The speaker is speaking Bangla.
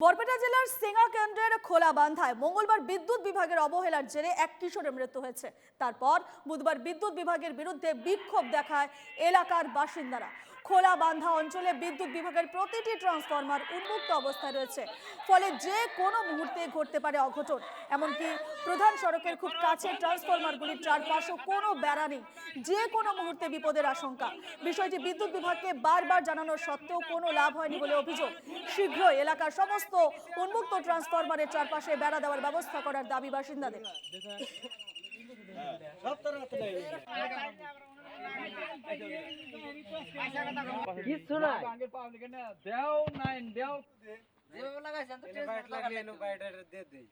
বরপেটা জেলার সিঙ্গা কেন্দ্রের খোলা বান্ধায় মঙ্গলবার বিদ্যুৎ বিভাগের অবহেলার জেরে এক কিশোরের মৃত্যু হয়েছে। তারপর বুধবার বিদ্যুৎ বিভাগের বিরুদ্ধে বিক্ষোভ দেখায় এলাকার বাসিন্দারা। খোলা বান্ধা অঞ্চলে বিদ্যুৎ বিভাগের প্রতিটি ট্রান্সফরমার উন্মুক্ত অবস্থায় রয়েছে। ফলে যে কোনো মুহূর্তে ঘটতে পারে অঘটন। এমনকি প্রধান সড়কের খুব কাছে ট্রান্সফরমারগুলির চারপাশে কোনো বেড়া নেই। যে কোনো মুহূর্তে বিপদের আশঙ্কা। বিষয়টি বিদ্যুৎ বিভাগকে বারবার জানানো সত্ত্বেও কোনো লাভ হয়নি বলে অভিযোগ। শীঘ্রই এলাকার সমস্ত উন্মুক্ত ট্রান্সফরমারের চারপাশে বেড়া দেওয়ার ব্যবস্থা করার দাবি বাসিন্দাদের। কিচ্ছু নাই দেও নাই দেও লাগাইছেন তো বাইট লাগলে বাইট দিয়ে দেই